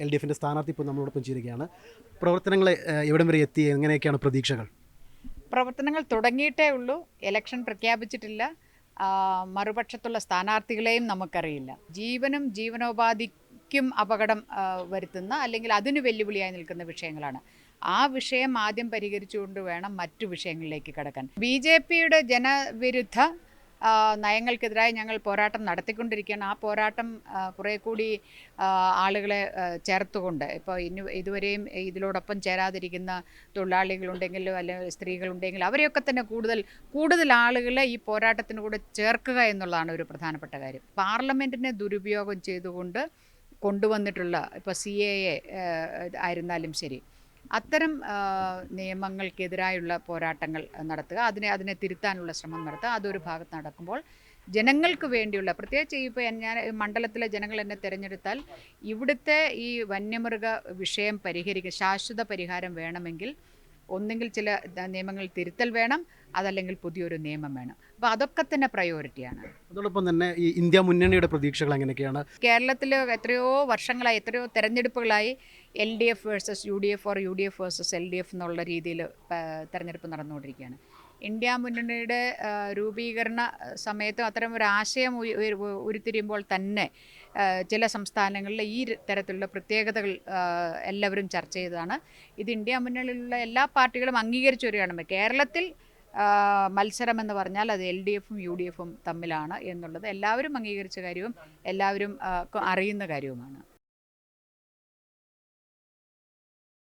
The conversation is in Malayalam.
എൽ ഡി എഫിന്റെ സ്ഥാനാർത്ഥി ഇപ്പോൾ നമ്മളോടൊപ്പം ചെയ്യുകയാണ് പ്രവർത്തനങ്ങൾ എവിടം വരെ എത്തി? എങ്ങനെയൊക്കെയാണ് പ്രതീക്ഷകൾ? പ്രവർത്തനങ്ങൾ തുടങ്ങിയിട്ടേ ഉള്ളൂ. ഇലക്ഷൻ പ്രഖ്യാപിച്ചിട്ടില്ല. മറുപക്ഷത്തുള്ള സ്ഥാനാർത്ഥികളെയും നമുക്കറിയില്ല. ജീവനും ജീവനോപാധിക്കും അപകടം വരുത്തുന്ന അല്ലെങ്കിൽ അതിന് വെല്ലുവിളിയായി നിൽക്കുന്ന വിഷയങ്ങളാണ്. ആ വിഷയം ആദ്യം പരിഹരിച്ചുകൊണ്ട് വേണം മറ്റു വിഷയങ്ങളിലേക്ക് കടക്കാൻ. ബി ജെ പിയുടെ ജനവിരുദ്ധ നയങ്ങൾക്കെതിരായി ഞങ്ങൾ പോരാട്ടം നടത്തിക്കൊണ്ടിരിക്കുകയാണ്. ആ പോരാട്ടം കുറെ കൂടി ആളുകളെ ചേർത്തുകൊണ്ട് ഇപ്പോൾ ഇനി ഇതുവരെയും ഇതിലോടൊപ്പം ചേരാതിരിക്കുന്ന തൊഴിലാളികളുണ്ടെങ്കിലും അല്ലെങ്കിൽ സ്ത്രീകളുണ്ടെങ്കിലും അവരെയൊക്കെ തന്നെ കൂടുതൽ കൂടുതൽ ആളുകളെ ഈ പോരാട്ടത്തിന് കൂടെ ചേർക്കുക എന്നുള്ളതാണ് ഒരു പ്രധാനപ്പെട്ട കാര്യം. പാർലമെന്റിനെ ദുരുപയോഗം ചെയ്തുകൊണ്ട് കൊണ്ടുവന്നിട്ടുള്ള ഇപ്പോൾ സി എ ആയിരുന്നാലും ശരി അത്തരം നിയമങ്ങൾക്കെതിരായുള്ള പോരാട്ടങ്ങൾ നടത്തുക അതിനെ അതിനെ തിരുത്താനുള്ള ശ്രമം നടത്തുക അതൊരു ഭാഗത്ത് നടക്കുമ്പോൾ ജനങ്ങൾക്ക് വേണ്ടിയുള്ള പ്രത്യേകിച്ച് ഇപ്പോൾ ഞാൻ മണ്ഡലത്തിലെ ജനങ്ങൾ എന്നെ തിരഞ്ഞെടുത്താൽ ഇവിടുത്തെ ഈ വന്യമൃഗ വിഷയം പരിഹരിക്കുക ശാശ്വത പരിഹാരം വേണമെങ്കിൽ ഒന്നെങ്കിൽ ചില നിയമങ്ങൾ തിരുത്തൽ വേണം അതല്ലെങ്കിൽ പുതിയൊരു നിയമം വേണം. അപ്പോൾ അതൊക്കെ തന്നെ പ്രയോറിറ്റിയാണ് അതോടൊപ്പം തന്നെ ഈ ഇന്ത്യ മുന്നണിയുടെ പ്രതീക്ഷകൾ എങ്ങനെയൊക്കെയാണ്? കേരളത്തിൽ എത്രയോ വർഷങ്ങളായി എത്രയോ തെരഞ്ഞെടുപ്പുകളായി L D F versus U D F or U D F versus L D F എന്നുള്ള രീതിയിൽ തെരഞ്ഞെടുപ്പ് നടന്നുകൊണ്ടിരിക്കുകയാണ്. ഇന്ത്യ മുന്നണിയുടെ രൂപീകരണ സമയത്ത് അത്തരം ഒരു ആശയം ഉരുത്തിരിയുമ്പോൾ തന്നെ ചില സംസ്ഥാനങ്ങളിലെ ഈ തരത്തിലുള്ള പ്രത്യേകതകൾ എല്ലാവരും ചർച്ച ചെയ്തതാണ്. ഇത് ഇന്ത്യ മുന്നണിയിലുള്ള എല്ലാ പാർട്ടികളും അംഗീകരിച്ചു വരികയാണ് കേരളത്തിൽ മത്സരം എന്ന് പറഞ്ഞാൽ അത് എൽ ഡി എഫും യു ഡി എഫും തമ്മിലാണ് എന്നുള്ളത്. എല്ലാവരും അംഗീകരിച്ച കാര്യവും എല്ലാവരും അറിയുന്ന കാര്യവുമാണ്.